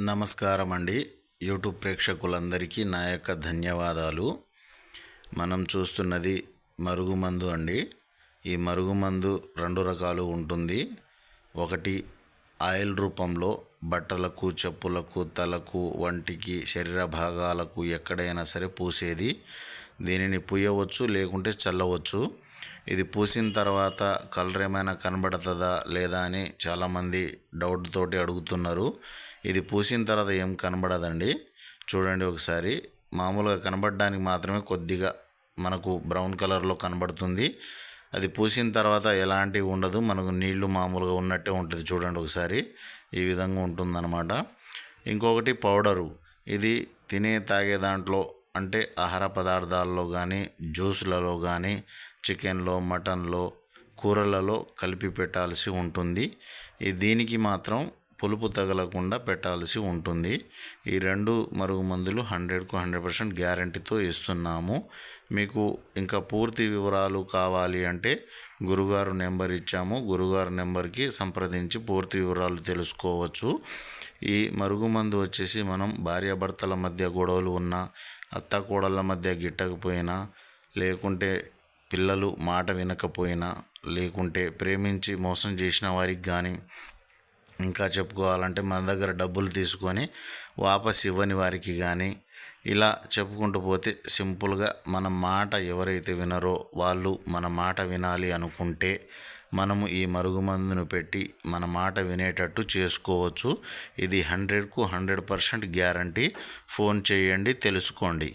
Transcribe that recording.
నమస్కారం అండి యూట్యూబ్ ప్రేక్షకులందరికీ నా యొక్క ధన్యవాదాలు. మనం చూస్తున్నది మరుగుమందు అండి. ఈ మరుగుమందు రెండు రకాలు ఉంటుంది. ఒకటి ఆయిల్ రూపంలో బట్టలకు చెప్పులకు తలకు వంటికి శరీర భాగాలకు ఎక్కడైనా సరే పూసేది. దీనిని పూయవచ్చు లేకుంటే చల్లవచ్చు. ఇది పూసిన తర్వాత కలర్ ఏమైనా కనబడుతుందా లేదా అని చాలామంది డౌట్ తోటి అడుగుతున్నారు. ఇది పూసిన తర్వాత ఏం కనబడదండి. చూడండి ఒకసారి. మామూలుగా కనబడడానికి మాత్రమే కొద్దిగా మనకు బ్రౌన్ కలర్లో కనబడుతుంది. అది పూసిన తర్వాత ఎలాంటివి ఉండదు. మనకు నీళ్ళు మామూలుగా ఉన్నట్టే ఉంటుంది చూడండి ఒకసారి. ఈ విధంగా ఉంటుందన్నమాట. ఇంకొకటి పౌడరు. ఇది తినే తాగే దాంట్లో అంటే ఆహార పదార్థాల్లో కానీ జ్యూస్లలో కానీ చికెన్లో మటన్లో కూరలలో కలిపి పెట్టాల్సి ఉంటుంది. ఈ దీనికి మాత్రం పులుపు తగలకుండా పెట్టాల్సి ఉంటుంది. ఈ రెండు మరుగు మందులు హండ్రెడ్కు హండ్రెడ్ పర్సెంట్ గ్యారంటీతో ఇస్తున్నాము. మీకు ఇంకా పూర్తి వివరాలు కావాలి అంటే గురుగారు నెంబర్ ఇచ్చాము. గురుగారు నెంబర్కి సంప్రదించి పూర్తి వివరాలు తెలుసుకోవచ్చు. ఈ మరుగుమందు వచ్చేసి మనం భార్యాభర్తల మధ్య గొడవలు ఉన్నా అత్త కోడళ్ళ మధ్య గిట్టకపోయినా లేకుంటే పిల్లలు మాట వినకపోయినా లేకుంటే ప్రేమించి మోసం చేసిన వారికి కానీ ఇంకా చెప్పుకోవాలంటే మన దగ్గర డబ్బులు తీసుకొని వాపస్ ఇవ్వని వారికి కానీ ఇలా చెప్పుకుంటూ పోతే సింపుల్గా మన మాట ఎవరైతే వినరో వాళ్ళు మన మాట వినాలి అనుకుంటే మనము ఈ మరుగుమందును పెట్టి మన మాట వినేటట్టు చేసుకోవచ్చు. ఇది హండ్రెడ్కు హండ్రెడ్ పర్సెంట్ గ్యారంటీ. ఫోన్ చేయండి తెలుసుకోండి.